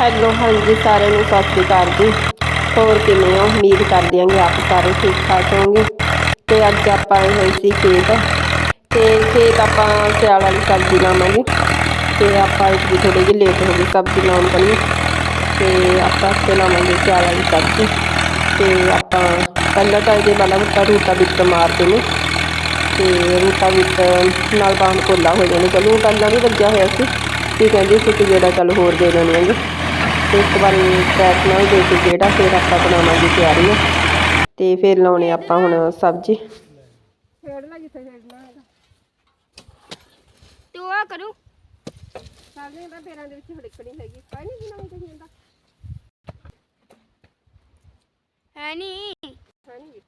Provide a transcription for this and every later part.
Hello, ਹਾਂਜੀ, ਸਾਰਿਆਂ ਨੂੰ ਸਤਿ ਸ਼੍ਰੀ ਅਕਾਲ ਜੀ। ਹੋਰ ਕਿਵੇਂ ਹੋ? ਉਮੀਦ ਕਰਦੇ ਹਾਂ ਕਿ ਆਪ ਸਾਰੇ ਠੀਕ ਠਾਕ ਹੋਵੋਗੇ। ਤੇ ਅੱਜ ਆਪਾਂ ਆਏ ਹੋਏ ਸੀ ਖੇਤ। ਤੇ ਖੇਤ ਆਪਾਂ ਸਿਆਲ ਵਾਲੀ ਸਬਜ਼ੀ ਲਾਵਾਂਗੇ। ਤੇ ਆਪਾਂ ਇਸ ਵੀ ਥੋੜੀ ਜਿਹੀ ਲੇਟ ਹੋ ਗਈ ਸਬਜ਼ੀ ਲਾਉਣ ਕਣੀ ਤੇ ਆਪਾਂ ਤੇ ਲਾਵਾਂਗੇ ਸਿਆਲ ਵਾਲੀ ਸਬਜ਼ੀ। ਤੇ ਆਪਾਂ ਪਹਿਲਾਂ ਤਾਂ ਇਹਦੇ ਵਾਲਾ ਬੁੱਟਾ ਰੂਟਾ ਵਿੱਚ ਮਾਰਦੇ ਨੇ। ਤੇ ਰੂਟਾ ਵਿੱਚ ਨਾਲ ਬਾਹਮ ਕੋਲਾ ਹੋ ਜਾਣੇ। ਚਲੋ ਪਹਿਲਾਂ ਵੀ ਵੱਜਿਆ ਹੋਇਆ ਸੀ। ਕੀ ਕਹਿੰਦੇ ਸੀ ਕਿ ਜਿਹੜਾ ਚੱਲ ਹੋਰ ਦੇ ਦੇਣੇ ਹੈਗੇ ਤੇ ਇੱਕ ਵਾਰੀ ਟਰੈਕ ਨਾਲ ਦੇ ਕੇ ਜਿਹੜਾ ਫਿਰ ਆਪਾਂ ਬਣਾਵਾਂਗੇ ਤਿਆਰੀਆਂ ਤੇ ਫਿਰ ਲਾਉਣੇ ਆਪਾਂ ਹੁਣ ਸਬਜ਼ੀ। ਛੇੜਨਾ ਜਿੱਥੇ ਛੇੜਨਾ ਹੈਗਾ? ਤੇ ਉਹ ਕਰੂ। ਸਾਡੇ ਤਾਂ ਪੈਰਾਂ ਦੇ ਵਿੱਚ ਹੜਕਣੀ ਹੈਗੀ। ਕਾਹ ਨਹੀਂ ਜਿਨਾ ਵਿੱਚ ਹੁੰਦਾ ਹੈ ਨਹੀਂ। ਹੈ ਨਹੀਂ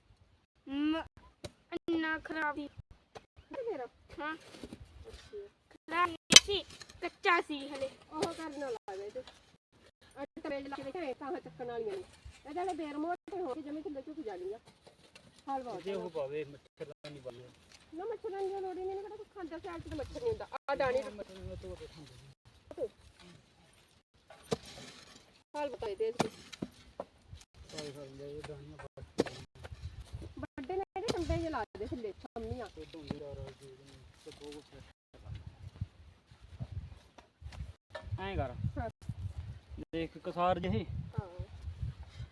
ਮ- ਇੰਨਾ ਖਰਾਬ ਹੀ। ਮੇਰਾ। ਹਾਂ। ਖਰਾਬ ਸੀ। ਕੱਚਾ ਸੀ ਹਲੇ। ਉਹ ਕਰਨ ਆ ਗਏ ਤੇ ਤਰੇਜ ਲਾ ਕੇ ਵੇਖੇ ਤਾਂ ਚੱਕਣ ਵਾਲੀਆਂ ਨੇ। ਇਹਦੇ ਵਾਲੇ ਬੇਰ ਮੋਟੇ ਹੋ ਕੇ ਜਮੇ ਕਿੱਲੇ ਝੁਕ ਜਾਣੀਆਂ। ਹਾਲ ਬਹੁਤ ਜੇ ਉਹ ਪਾਵੇ ਮੱਛਰ ਦਾ ਨਹੀਂ ਬੰਦੇ ਨਾ ਮੱਛਰਾਂ ਦੀ ਲੋੜ ਹੀ ਨਹੀਂ ਕਿਹੜਾ ਕੁਝ ਖਾਂਦਾ ਸਿਆਲ ਚ ਤਾਂ ਮੱਛਰ ਨਹੀਂ ਹੁੰਦਾ। ਆ ਡਾਣੀ ਹਾਲ ਬਤਾਈ ਦੇ ਇਸ ਵੱਡੇ ਨੇ ਇਹਦੇ ਕੰਡੇ ਜਿਹਾ ਲਾ ਦੇ ਥੱਲੇ ਛੰਮੀਆਂ ਐਂ ਕਰ। ਹਾਂ। ਦੇਖ ਕਸਾਰ ਜਿਹੇ। ਹਾਂ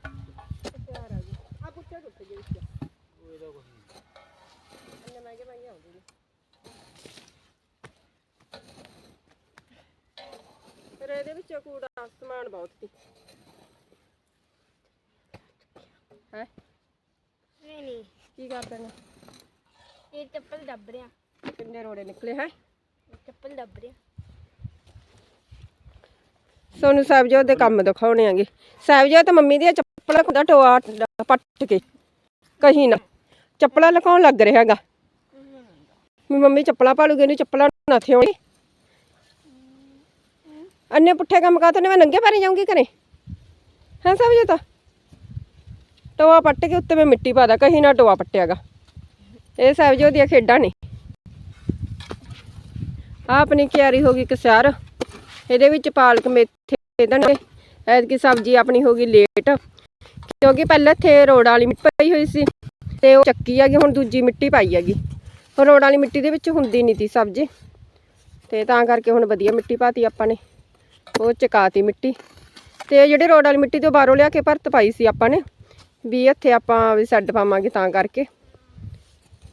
ਤਿਆਰ ਆ ਗਈ ਆ ਪੁੱਛਿਆ ਟੁੱਟ ਗਈ ਵਿੱਚ ਉਹ ਇਹਦਾ ਕੁਝ ਨਹੀਂ ਇੰਨੇ ਮਹਿੰਗੇ ਮਹਿੰਗੇ ਆਉਂਦੇ ਨੇ ਫਿਰ ਇਹਦੇ ਵਿੱਚ ਕੂੜਾ ਸਮਾਨ ਬਹੁਤ ਸੀ। ਹੈ? ਨਹੀਂ ਨਹੀਂ। ਕੀ ਕਰਦੇ ਨੇ? ਇਹ ਚੱਪਲ ਦੱਬ ਰਿਆ ਕਿੰਨੇ ਰੋੜੇ ਨਿਕਲੇ ਹੈ? ਚੱਪਲ ਦੱਬ ਰਿਆ ਸੋਨੂੰ ਸਾਹਿਬਜ਼ਾਦੇ ਦੇ ਕੰਮ ਦਿਖਾਉਣੇ ਆਂਗੇ। ਸਾਹਿਬਜੋਤ ਮੰਮੀ ਦੀਆਂ ਚੱਪਲਾਂ ਖੁਦਾ ਟੋਆ ਪੱਟ ਕੇ। ਕਹੀ ਨਾ, ਚੱਪਲਾਂ ਲਕਾਉਣ ਲੱਗ ਰਿਹਾ ਹੈਗਾ। ਮੰਮੀ ਚੱਪਲਾਂ ਪਾਲੂਗੇ ਨਹੀਂ ਚੱਪਲਾਂ ਨਾ ਥਿਉਣੀ ਅੰਨੇ ਪੁੱਠੇ ਕੰਮ ਕਾਤੋਂ ਨੇ ਮੈਂ ਨੰਗੇ ਪੈਰੇ ਜਾਊਂਗੀ ਘਰੇ। ਹੈ ਸਾਹਿਬਜੋਤ ਟੋਆ ਪੱਟ ਕੇ ਉੱਤੇ ਮੈਂ ਮਿੱਟੀ ਪਾ ਦਾਂ, ਕਹੀਂ ਨਾ ਟੋਆ ਪੱਟਿਆਗਾ ਇਹ ਸਾਹਿਬਜੋਤ ਦੀਆਂ ਖੇਡਾਂ ਨੇ। ਆਪਣੀ ਕਿਆਰੀ ਹੋ ਗਈ ਕਸਿਆਰ ਇਹਦੇ ਵਿੱਚ ਪਾਲਕ ਮੇਥੇ ਦੰਡੇ ਐਤਕੀ ਸਬਜ਼ੀ ਆਪਣੀ ਹੋ ਗਈ ਲੇਟ, ਕਿਉਂਕਿ ਪਹਿਲਾਂ ਇੱਥੇ ਰੋੜ ਵਾਲੀ ਮਿੱਟੀ ਪਈ ਹੋਈ ਸੀ ਤੇ ਉਹ ਚੱਕੀ ਹੈਗੀ, ਹੁਣ ਦੂਜੀ ਮਿੱਟੀ ਪਾਈ ਹੈਗੀ। ਹੁਣ ਰੋੜ ਵਾਲੀ ਮਿੱਟੀ ਦੇ ਵਿੱਚ ਹੁੰਦੀ ਨਹੀਂ ਤੀ ਸਬਜ਼ੀ, ਤੇ ਤਾਂ ਕਰਕੇ ਹੁਣ ਵਧੀਆ ਮਿੱਟੀ ਪਾਤੀ ਆਪਾਂ ਨੇ। ਉਹ ਚਕਾਤੀ ਮਿੱਟੀ। ਤੇ ਜਿਹੜੇ ਰੋੜ ਵਾਲੀ ਮਿੱਟੀ ਤੋਂ ਬਾਹਰੋਂ ਲਿਆ ਕੇ ਭਰਤ ਪਾਈ ਸੀ ਆਪਾਂ ਨੇ, ਵੀ ਇੱਥੇ ਆਪਾਂ ਵੀ ਸੈੱਡ ਪਾਵਾਂਗੇ ਤਾਂ ਕਰਕੇ।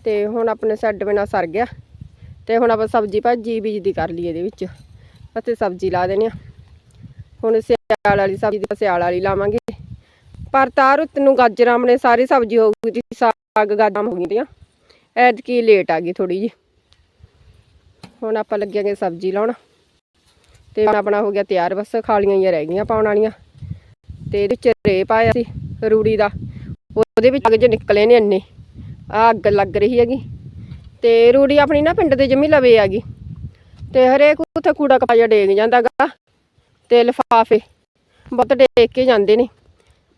ਤੇ ਹੁਣ ਆਪਣੇ ਸੈੱਡ ਬਿਨਾ ਸਰ ਗਿਆ, ਤੇ ਹੁਣ ਆਪਾਂ ਸਬਜ਼ੀ ਭਾਜੀ ਬੀਜਦੀ ਕਰ ਲਈ ਇਹਦੇ ਵਿੱਚ। ਅਤੇ ਸਬਜ਼ੀ ਲਾ ਦੇਣੀ ਆ। ਹੁਣ ਸਿਆਲ ਵਾਲੀ ਸਬਜ਼ੀ ਦੀ ਸਿਆਲ ਵਾਲੀ ਲਾਵਾਂਗੇ। ਪਰ ਤਾਰ ਉੱਤ ਨੂੰ ਗਾਜਰਾਂ ਆਪਣੇ ਸਾਰੀ ਸਬਜ਼ੀ ਹੋ ਗਈ ਸੀ ਸਾਗ, ਗਾਜਰਾਂ ਹੋ ਗਈਆਂ। ਐਤਕੀ ਲੇਟ ਆ ਗਈ ਥੋੜੀ ਜੀ ਹੁਣ ਆਪਾਂ ਲੱਗਿਆਂਗੇ ਸਬਜ਼ੀ ਲਾਉਣ। ਤੇ ਹੁਣ ਆਪਣਾ ਹੋ ਗਿਆ ਤਿਆਰ, ਬਸ ਖਾਲੀਆਂ ਹੀ ਰਹਿ ਗਈਆਂ ਪਾਉਣ ਵਾਲੀਆਂ। ਤੇ ਇਹਦੇ ਵਿੱਚ ਰੇ ਪਾਇਆ ਸੀ ਰੂੜੀ ਦਾ। ਉਹਦੇ ਵਿੱਚ ਅੱਗ ਜੇ ਨਿਕਲੇ ਨੇ ਇੰਨੇ। ਆ ਅੱਗ ਲੱਗ ਰਹੀ ਹੈਗੀ। ਤੇ ਰੂੜੀ ਆਪਣੀ ਨਾ ਪਿੰਡ ਦੇ ਜਮੀ ਲਵੇ ਹੈਗੀ। ਤੇ ਹਰੇਕ ਉੱਥੇ ਕੂੜਾ ਕਪਾਇਆ ਡੇਗ ਜਾਂਦਾ ਗਾ ਤੇ ਲਿਫਾਫੇ ਬਹੁਤ ਡੇਗ ਕੇ ਜਾਂਦੇ ਨੇ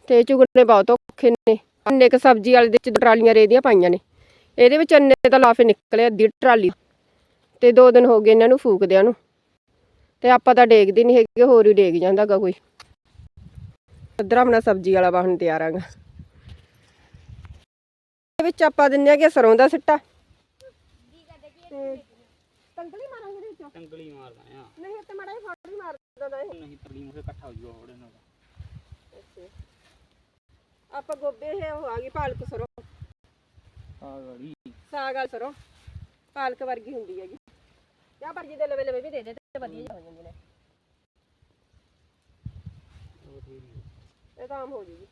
ਤੇ ਚੁਗਣੇ ਬਹੁਤ ਔਖੇ ਨੇ। ਅੰਨੇ ਕ ਸਬਜ਼ੀ ਵਾਲੇ ਦੇ ਚ ਟਰਾਲੀਆਂ ਰੇਦੀਆਂ ਪਾਈਆਂ ਨੇ। ਇਹਦੇ ਵਿੱਚ ਅੰਨੇ ਦਾ ਲਾਫੇ ਨਿਕਲੇ ਅੱਧੀ ਟਰਾਲੀ ਤੇ। ਦੋ ਦਿਨ ਹੋ ਗਏ ਇਹਨਾਂ ਨੂੰ ਫੂਕਦਿਆਂ ਨੂੰ। ਤੇ ਆਪਾਂ ਤਾਂ ਡੇਗਦੇ ਨਹੀਂ ਹੈਗੇ, ਹੋਰ ਹੀ ਡੇਗ ਜਾਂਦਾ ਗਾ ਕੋਈ। ਇੱਧਰ ਆਪਣਾ ਸਬਜ਼ੀ ਵਾਲਾ ਵਾਹਣ ਤਿਆਰ ਹੈਗਾ ਇਹਦੇ ਵਿੱਚ ਆਪਾਂ ਦਿੰਨੇ ਕਿ ਸਰੋਂ ਦਾ ਸਿੱਟਾ ਤੇ ਤੰਗਲੀ ਇਹਦੇ ਵਿੱਚੋਂ ਟੰਗਲੀ ਮਾਰਦਾ ਆ। ਨਹੀਂ ਤੇ ਮੜਾ ਹੀ ਫੜ ਹੀ ਮਾਰ ਦਿੰਦਾ ਇਹ। ਨਹੀਂ ਤਲੀ ਮੁਕੇ ਇਕੱਠਾ ਹੋ ਜੂਗਾ ਹੋੜੇ ਨਾਲ। ਆਪਾਂ ਗੋਬੇ ਇਹ ਉਹ ਆ ਗਈ ਪਾਲਕ ਸਰੋਂ। ਆ ਗੜੀ। ਸਾਗ ਵਾਲ ਸਰੋਂ। ਪਾਲਕ ਵਰਗੀ ਹੁੰਦੀ ਹੈਗੀ। ਜਾਂ ਪਰ ਜਿਹਦੇ ਲਵੇ ਲਵੇ ਵੀ ਦੇ ਦੇ ਤੇ ਵਧੀਆ ਜਿਹੀ ਹੋ ਜਾਂਦੀ ਨੇ। ਇਹ ਤਾਂ ਆਮ ਹੋ ਜੂਗੀ।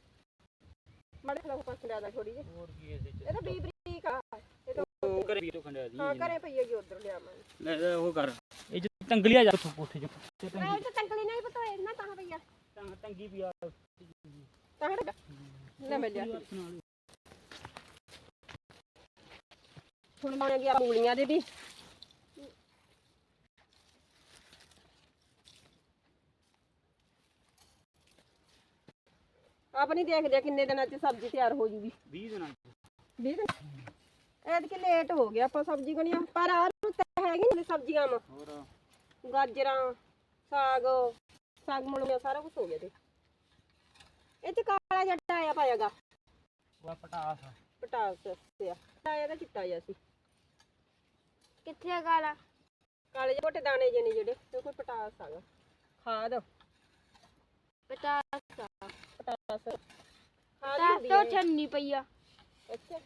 ਮੜੇ ਖਲਾ ਪਾਸ ਲਿਆਦਾ ਥੋੜੀ ਜਿਹੀ। ਹੋਰ ਕੀ ਇਸ ਇਹ ਤਾਂ ਬੀ ਬਰੀਕ ਆ। ਇਹ ਤਾਂ ਉਹ ਕਰੇ ਵੀ ਤੋਂ ਖੰਡਿਆ ਦੀ ਹਾਂ ਘਰੇ ਪਈ ਹੈਗੀ ਉਧਰ ਲਿਆ ਮੈਂ ਲੈ ਉਹ ਕਰ। ਇਹ ਜੇ ਆ ਜਾ। ਤੂੰ ਕੋਠੇ ਚ ਤੇ ਟੰਗੀ ਮੈਂ ਤਾਂ ਟੰਗਲੀ ਨਹੀਂ ਪਤਾ ਇਹ ਨਾ ਤਾਂ ਪਈਆ ਟੰਗ ਟੰਗੀ ਵੀ ਆ। ਤਾਂ ਹਟ ਲੈ ਮੈਂ ਲਿਆ। ਹੁਣ ਗਿਆ ਮੂਲੀਆਂ ਦੇ ਵੀ। ਆਪਣੀ ਦੇਖਦੇ ਆ ਕਿੰਨੇ ਦਿਨਾਂ ਚ ਸਬਜ਼ੀ ਤਿਆਰ ਹੋ ਜੂਗੀ। 20 ਦਿਨਾਂ ਚ। 20 ਦਿਨ? ਐਤਕੀ ਲੇਟ ਹੋ ਗਿਆ ਆਪਾਂ ਸਬਜ਼ੀ ਬਣੀਆਂ ਪਰ ਆਹ ਰੁੱਤ ਹੈਗੀ ਨੇ ਸਬਜ਼ੀਆਂ ਮ। ਹੋਰ? ਗਾਜਰਾਂ ਸਾਗ ਸਾਗ ਮਲੋਇਆ ਸਾਰਾ ਕੁਝ ਹੋ ਗਿਆ ਤੇ ਇਹ ਚ ਕਾਲਾ ਜੱਟਾ ਆਇਆ ਪਾਇਆਗਾ ਉਹ ਪਟਾਸ। ਆ। ਪਟਾਸ ਸਿਆ ਆਇਆ ਤਾਂ ਚਿੱਟਾ ਜਿਹਾ ਸੀ। ਕਿੱਥੇ ਆ ਗਾਲਾ ਕਾਲੇ ਜਿਹੇ ਮੋਟੇ ਦਾਣੇ ਜਿਹੇ ਨੇ ਜਿਹੜੇ ਤੇ ਕੋਈ ਪਟਾਸ ਆਗਾ ਖਾਦ। ਪਤਾ ਪਟਾਸ। ਖਾਦ ਤਾਂ ਹੁੰਦੀ ਤੋਂ ਹੈ। ਛੰਨੀ ਪਈ ਆ। ਅੱਛਾ।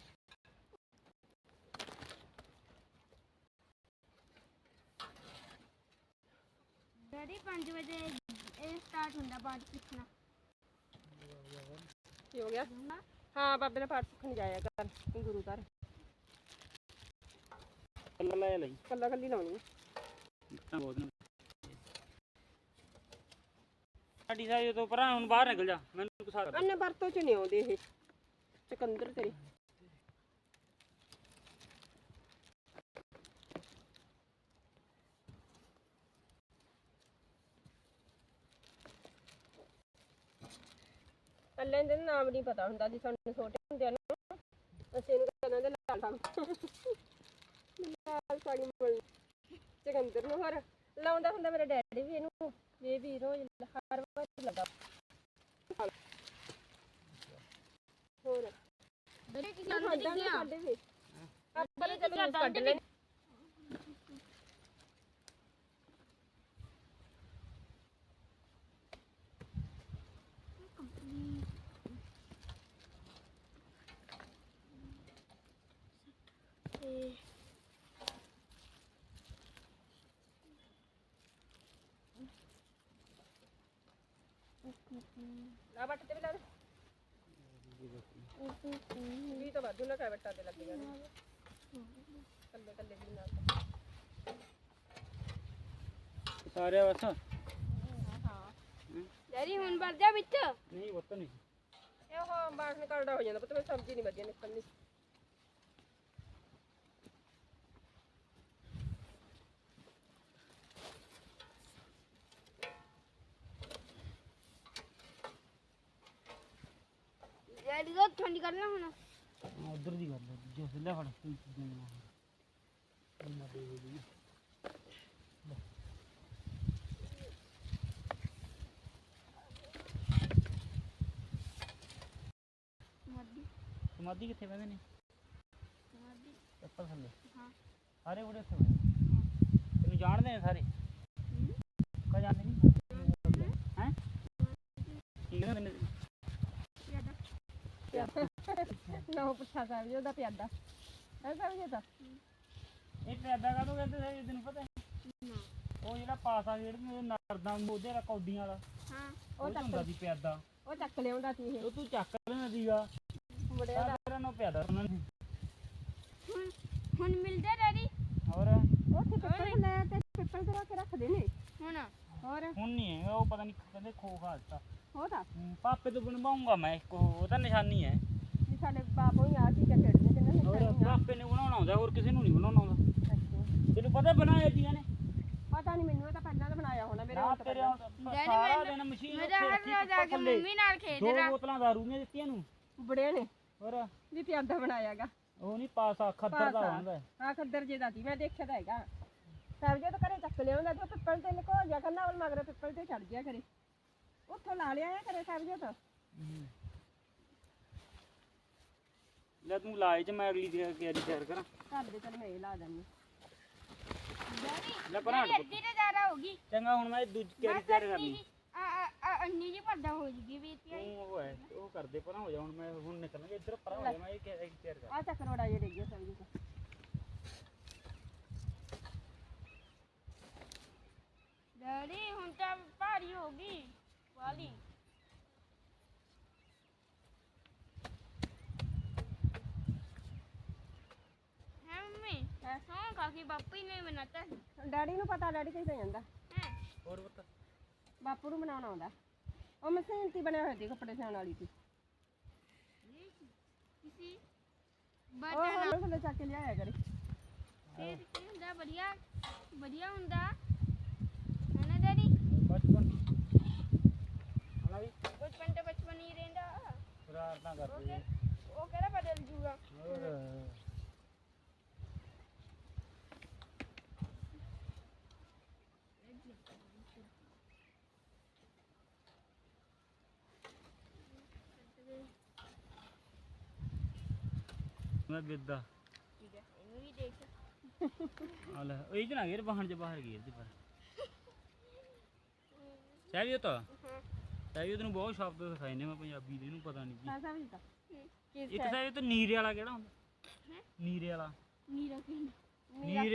ਡੈਡੀ 5 ਵਜੇ ਇਹ ਸਟਾਰਟ ਹੁੰਦਾ ਬਾਅਦ ਸਿੱਖਣਾ। ਕੀ ਹੋ ਗਿਆ? ਹਾਂ ਬਾਬੇ ਨੇ ਪਾਠ ਸਿੱਖਣ ਜਾਇਆ ਕਰ ਗੁਰੂ ਘਰ। ਕੱਲਾ ਲੈ ਲਈ। ਕੱਲਾ ਕੱਲੀ ਲਾਉਣੀ ਤਾਂ ਬਹੁਤ ਨੇ। ਸਾਡੀ ਸਾਈ ਤੋਂ ਪਰਾਂ ਹੁਣ ਬਾਹਰ ਨਿਕਲ ਜਾ ਮੈਨੂੰ ਕੁਸਾ ਕਰ ਅੰਨੇ ਵਰਤੋਂ ਚ ਨਹੀਂ ਆਉਂਦੇ ਇਹ। ਚਕੰਦਰ ਤੇਰੇ। ਅੱਲੇ ਦੇ ਨਾਮ ਨਹੀਂ ਪਤਾ ਹੁੰਦਾ ਜੀ ਸਾਨੂੰ ਛੋਟੇ ਹੁੰਦਿਆਂ ਨੂੰ। ਅਸੀਂ ਇਹਨੂੰ ਕਹਿੰਦੇ ਲਾਲ ਸਾਮ ਲਾਲ ਸਾੜੀ ਮੁੱਲ। ਚਕੰਦਰ ਨੂੰ ਹੋਰ ਲਾਉਂਦਾ ਹੁੰਦਾ ਮੇਰੇ ਡੈਡੀ ਵੀ ਇਹਨੂੰ। ਇਹ ਵੀ ਰੋਜ਼ ਹਰ ਵਾਰ ਲੱਗਾ। ਹੋਰ। ਡੈਡੀ ਕੀ। ਸਾਡੇ ਵੀ ਆਪਾਂ ਨੇ ਚਲੋ ਕੱਢ ਲੈਣੇ ਲਾ ਬੱਟ ਤੇ ਵੀ ਲਾ ਦੇ। ਵੀ ਤਾਂ ਵਾਧੂ ਨਾ ਕਾ ਬੱਟਾ ਤੇ ਲੱਗ ਜਾਣੇ ਕੱਲੇ ਕੱਲੇ ਵੀ ਨਾਲ ਸਾਰਿਆ ਬਸ ਡੈਡੀ ਹੁਣ ਵੜ ਜਾ ਵਿੱਚ। ਨਹੀਂ ਵਤ ਨਹੀਂ। ਇਹ ਉਹ ਬਾਸ ਨਿਕਲਦਾ ਹੋ ਜਾਂਦਾ ਪਤਾ ਮੈਂ ਸਬਜ਼ੀ ਨਹੀਂ ਵਧੀਆ ਨਿਕਲਣੀ ਡੈਡੀ ਦਾ ਠੰਡੀ ਕਰ ਲੈ ਹੁਣ। ਉਧਰ ਦੀ ਗੱਲ ਜੋ ਲੈ ਫੜ ਮੱਦੀ ਸਮਾਧੀ। ਕਿੱਥੇ ਬਹਿੰਦੇ ਨੇ? ਮੱਦੀ ਚੱਪਲ ਥੱਲੇ। ਹਾਂ। ਸਾਰੇ ਬੜੇ ਉੱਥੇ ਬਹਿੰਦੇ ਤੈਨੂੰ ਜਾਣਦੇ ਨੇ ਸਾਰੇ? ਕਾ ਜਾਣਦੇ ਨਹੀਂ ਹੈ ਕੀ ਕਹਿੰਦੇ ਨੇ ਯਾਦਾ ਨਾ ਪੁੱਛਾ ਸਾਹਿਬ ਜੀ ਉਹਦਾ ਪਿਆਦਾ। ਹੈ ਸਾਹਿਬ ਜੀ ਤਾਂ। ਇਹ ਪੈਦਾ ਕਾਹਤੋਂ ਕਹਿੰਦੇ ਸੀ ਤੈਨੂੰ ਪਤਾ ਹੈ? ਉਹ ਜਿਹੜਾ ਪਾਸਾ ਜਿਹੜੇ ਨਰਦਾਂ ਮੋਦੇ ਦਾ ਕੌਡੀਆਂ ਵਾਲਾ। ਹਾਂ ਉਹ ਹੁੰਦਾ ਸੀ ਪਿਆਦਾ। ਉਹ ਚੱਕ ਲਿਆਉਂਦਾ ਸੀ ਇਹ। ਉਹ ਤੂੰ ਚੱਕ ਲੈਣਾ ਸੀਗਾ। ਮੁੰਡਿਆਂ ਦਾ। ਸਾਰਿਆਂ ਨੂੰ ਪਿਆਦਾ ਉਹਨਾਂ ਨੇ ਹੁਣ ਹੁਣ ਮਿਲਦਾ ਡੈਡੀ। ਹੋਰ? ਉੱਥੇ ਪਿੱਪਲ ਲੈ ਤੇ ਪਿੱਪਲ ਤੇ ਰੱਖ ਕੇ ਰੱਖਦੇ ਨੇ। ਹੁਣ? ਹੋਰ? ਹੁਣ ਨਹੀਂ ਹੈ ਉਹ ਪਤਾ ਨਹੀਂ ਕਹਿੰਦੇ ਖੋ ਖਾ ਦਿੱਤਾ। ਪਾਪੇ ਤੋਂ ਬਣਵਾਉਂਗਾ ਮੈਂ ਇੱਕ ਉਹ ਤਾਂ ਨਿਸ਼ਾਨੀ ਹੈ। ਸਾਡੇ ਬਾਪੂ ਹੀ ਆ ਚੀਜ਼ਾਂ ਖੇਡਦੇ ਜਿੰਨਾਂ ਨੇ ਹੋਰ ਪਾਪੇ ਨੇ ਬਣਾਉਣਾ ਹੁੰਦਾ ਹੋਰ ਕਿਸੇ ਨੂੰ ਨਹੀਂ ਬਣਾਉਣਾ ਹੁੰਦਾ ਤੈਨੂੰ ਪਤਾ ਬਣਾਇਆ ਜੀਆਂ ਨੇ? ਪਤਾ ਨਹੀਂ ਮੈਨੂੰ ਇਹ ਤਾਂ ਪਹਿਲਾਂ ਦਾ ਬਣਾਇਆ ਹੋਣਾ ਮੇਰੇ ਤਾਂ ਤੇਰੇ ਪਹਿਲਾਂ। ਹੁਣ ਡੈਡੀ ਸਾਰਾ ਦਿਨ ਮਸ਼ੀਨ ਮੇਰਾ ਉੱਥੇ ਹਰ ਰੱਖੀ ਆ ਕੁੱਪਾ ਕੇ ਥੱਲੇ। ਮੰਮੀ ਨਾਲ ਦੋ ਖੇਡਦਾ ਬੋਤਲਾਂ ਦਾਰੂ ਦੀਆਂ ਦਿੱਤੀਆਂ ਨੂੰ ਬੁੜਿਆਂ ਨੇ। ਹੋਰ? ਵੀ ਪਿਆਦਾ ਬਣਾਇਆਗਾ ਉਹ ਨਹੀਂ ਪਾਸਾ ਖੱਦਰ ਦਾ ਪਾਸਾ। ਹੁੰਦਾ ਹੈ। ਹਾਂ ਖੱਦਰ ਜੇ ਦਾ ਸੀ ਮੈਂ ਦੇਖਿਆ ਤਾਂ ਹੈਗਾ। ਸਾਹਿਬ ਜੀ ਤਾਂ ਘਰੇ ਚੱਕ ਲਿਆਉਂਦਾ ਤੇ ਪਿੱਪਲ ਤੇ ਲਕੋ ਜਾ ਕਰਨਾ ਉਹ ਮਗਰ ਪਿੱਪਲ ਤੇ ਚੜ ਗਿਆ ਕਰੇ। ਉੱਥੋਂ ਲਾ ਲਿਆ ਕਰੇ ਸਾਹਿਬ ਜੀ ਤਾਂ। ਲੈ ਤੂੰ ਲਾਏ ਚ ਮੈਂ ਅਗਲੀ ਦੀ ਤਿਆਰੀ ਤਿਆਰ ਕਰਾਂ। ਘਰ ਦੇ ਚੱਲ ਮੈਂ ਇਹ ਲਾ ਜਾਨੀ ਡੈਡੀ ਲੈ ਪਰਾਂ ਡੈਡੀ ਅੱਧੀ ਤੇ ਜ਼ਿਆਦਾ ਹੋ ਗਈ। ਚੰਗਾ ਹੁਣ ਮੈਂ ਦੂਜੀ ਤਿਆਰੀ ਬਸ ਤਿਆਰ ਅੰਨੀ ਕਰਨੀ ਜੀ ਆ ਆ- ਆ ਅੰਨੀ ਜੀ ਪਰਦਾ ਹੋ ਜੂਗੀ ਵੀ ਇੱਥੇ ਆਈ। ਤੂੰ ਉਹ ਹੈ ਉਹ ਕਰਦੇ ਪਰਾਂ ਹੋ ਜਾ ਹੁਣ ਮੈਂ ਹੁਣ ਨਿਕਲਣਗੇ ਇੱਧਰ ਪਰਾਂ ਹੋ ਜਾ ਮੈਂ ਇਹ ਤਿਆਰੀ ਤਿਆਰ ਕਰ ਆ ਚੱਕ ਰੋੜਾ ਜੇ ਡੇਗੇ ਸਾਹਿਬ ਜੀ ਤਾਂ ਡੈਡੀ ਹੁਣ ਤਾਂ ਭਾਰੀ ਹੋ ਗਈ ਵਾਲੀ ਹੈ ਮੰਮੀ ਹਾਂ ਕਾਕੀ ਬਾਪੂ ਹੀ ਨੇ ਬਣਾਤਾ ਪਤਾ ਡੈਡੀ ਕਹੀ ਤਾਂ ਜਾਂਦਾ। ਹੋਰ ਪੁੱਤ? ਬਾਪੂ ਨੂੰ ਬਣਾਉਣਾ ਆਉਂਦਾ। ਉਹ ਮਸ਼ੀਨ ਤੇ ਬਣਿਆ ਹੋਇਆ ਸੀ ਕੱਪੜੇ ਸਿਉਣ ਵਾਲੀ ਤੇ ਵਧੀਆ ਹੁੰਦਾ। ਉਹ ਕਿਹੜਾ ਬਦਲ ਜੂਗਾ? ਮੈਂ ਬਿੱਦਾ ਠੀਕ ਹੈ ਇਹਨੂੰ ਵੀ ਦੇਖ ਆ ਲੈ ਉਹ ਇਹ ਜਨਾ ਗੇਰ ਬਾਹਣ ਚ ਬਾਹਰ ਗੇਰ ਦੇ ਪਰ। ਸਹਿਬੀ ਤਾਂ ਸਹਿਬੀ ਤੈਨੂੰ ਬਹੁਤ ਸ਼ਬਦ ਦਿਖਾਏ ਨੇ ਮੈਂ ਪੰਜਾਬੀ ਦੇ ਇਹਨੂੰ ਪਤਾ ਨਹੀਂ ਕੀ। ਤਾਂ ਇੱਕ ਸਹਿਬੀ? ਤਾਂ ਨੀਰੇ ਵਾਲਾ ਕਿਹੜਾ ਹੁੰਦਾ? ਹੈਂ? ਨੀਰੇ ਵਾਲਾ। ਨੀਰਾ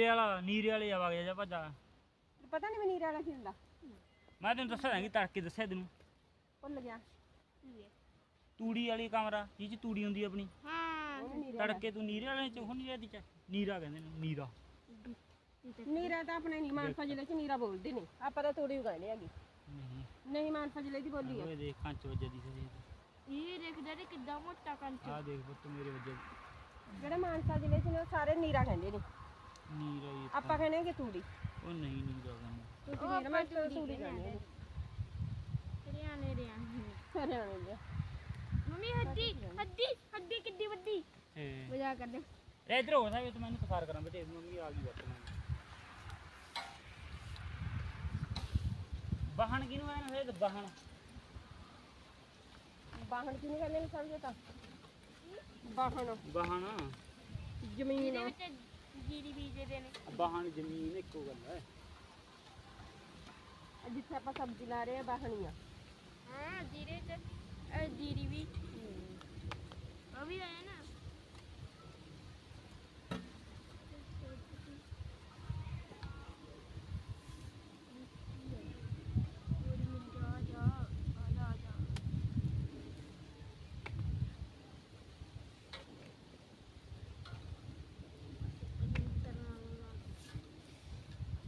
ਵਾਲਾ ਨੀਰੇ ਵਾਲੇ ਆ ਵਗ ਜਾ ਭੱਜਾ। ਪਤਾ ਨਹੀਂ ਮਨੀਰ ਵਾਲਾ ਕੀ ਹੁੰਦਾ। ਮੈਂ ਤੈਨੂੰ ਦੱਸਿਆ ਦਾਂਗੀ ਤੜਕੇ ਦੱਸਿਆ ਤੈਨੂੰ। ਭੁੱਲ ਗਿਆ। ਤੂੜੀ ਵਾਲੀ ਕਮਰਾ ਜਿਹ ਚ ਤੂੜੀ ਹੁੰਦੀ ਆਪਣੀ। ਹਾਂ। ਤੜਕੇ ਤੂੰ ਨੀਰੇ ਵਾਲੇ ਚ ਉਹ ਨੀਰੇ ਦੀ ਚ। ਨੀਰਾ ਕਹਿੰਦੇ ਨੇ ਨੀਰਾ। ਨੀਰਾ ਤਾਂ ਆਪਣੇ ਨਹੀਂ ਮਾਨਸਾ ਜ਼ਿਲ੍ਹੇ ਚ ਨੀਰਾ ਬੋਲਦੇ ਨੇ। ਆਪਾਂ ਤਾਂ ਤੂੜੀ ਕਹਿੰਦੇ ਹੈਗੀ। ਨਹੀਂ। ਨਹੀਂ ਮਾਨਸਾ ਜ਼ਿਲ੍ਹੇ ਦੀ ਬੋਲੀ ਆ। ਓਏ ਦੇਖ ਕੰਚ ਵੱਜਦੀ ਸੀ। ਇਹ ਦੇਖਦਾ ਤੇ ਕਿੱਦਾਂ ਮੋਟਾ ਕੰਚ ਆ ਦੇਖ ਪੁੱਤ ਮੇਰੇ ਵੱਜੇ ਜਿਹੜੇ ਮਾਨਸਾ ਜ਼ਿਲ੍ਹੇ ਚ ਨੇ ਉਹ ਸਾਰੇ ਨੀਰਾ ਕਹਿੰਦੇ ਨੇ। ਨੀਰਾ ਹੀ। ਆਪਾਂ ਕਹਿੰਦੇ ਕਿ ਤੂੜੀ। ਉਹ ਨਹੀਂ ਨੀਰਾ ਕਹਿੰਦੇ। ਤੁਸੀਂ ਨੀਰਾ ਮੈਂ ਤੂੜੀ ਕਹਿੰਦੇ ਨੇ। ਹਰਿਆਣੇ ਰਿਆ ਹਰਿਆਣੇ ਦੇ ਮੰਮੀ ਕਿੱਡੀ ਵੱਡੀ ਮਜ਼ਾ ਕਰਦੇ। ਇਹ ਇਧਰ ਹੋ ਸਕਦਾ ਤੂੰ ਮੈਨੂੰ ਕਸਾਰ ਕਰਾਂ ਬੇਟੇ ਮੰਮੀ ਆ ਗਈ ਬੱਤ ਬਾਹਣ ਕਿਨੂੰ ਆਇਆ ਨਾ ਇਹ ਬਾਹਣ ਬਾਹਣ ਕਿਹਨੂੰ ਕਹਿੰਦੇ ਨੇ ਸਮਝੋ ਤਾਂ? ਬਾਹਣ ਬਾਹਣ ਜ਼ਮੀਨ ਜੀਰੀ ਬੀਜਦੇ ਨੇ। ਬਾਹਣ ਜ਼ਮੀਨ ਇੱਕੋ ਗੱਲ ਹੈ। ਜਿੱਥੇ ਆਪਾਂ ਸਬਜ਼ੀ ਲਾ ਰਹੇ ਆ ਬਾਹਣੀ ਆ ਹਾਂ ਜੀਰੇ ਚ ਜੀਰੀ ਵੀ। ਉਹ ਵੀ ਆਇਆ ਨਾ ਜਾ ਜਾ ਆ ਜਾ ਆ ਜਾ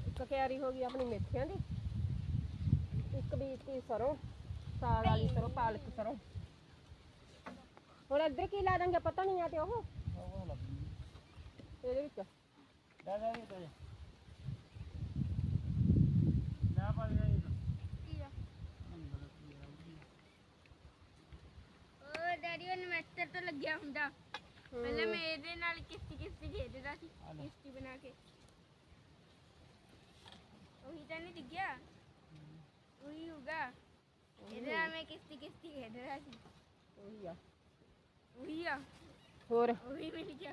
ਇੱਕ ਕਿਆਰੀ ਹੋ ਗਈ ਆਪਣੀ ਮੇਥਿਆਂ ਦੀ। ਇੱਕ ਬੀਜਤੀ ਸਰੋਂ ਸਾਗ ਵਾਲੀ ਸਰੋਂ ਪਾਲਕ ਸਰੋਂ। ਹੁਣ ਇੱਧਰ ਕੀ ਲਾ ਦਾਂਗੇ ਪਤਾ ਨਹੀਂ ਆ ਤੇ ਉਹ? ਇਹਦੇ ਵਿੱਚ। ਦਾ ਦਾ ਇਹ ਪਾ ਉਹ ਡੈਡੀ ਉਹ ਇਨਵੈਸਟਰ ਤੋਂ ਲੱਗਿਆ ਹੁੰਦਾ। ਪਹਿਲਾਂ ਮੈਂ ਇਹਦੇ ਨਾਲ ਕਿਸ਼ਤੀ ਕਿਸ਼ਤੀ ਖੇਡਦਾ ਸੀ ਲੈ। ਕਿਸ਼ਤੀ ਬਣਾ ਕੇ। ਉਹੀ ਤਾਂ ਨਹੀਂ ਦਿਖਿਆ ਉਹੀ ਹੋਗਾ ਇਹਦੇ ਨਾਲ ਮੈਂ ਕਿਸ਼ਤੀ ਕਿਸ਼ਤੀ ਖੇਡ ਰਿਹਾ ਸੀ ਉਹੀ ਆ ਉਹੀ ਆ ਹੋਰ ਉਹੀ ਮਿਲ ਗਿਆ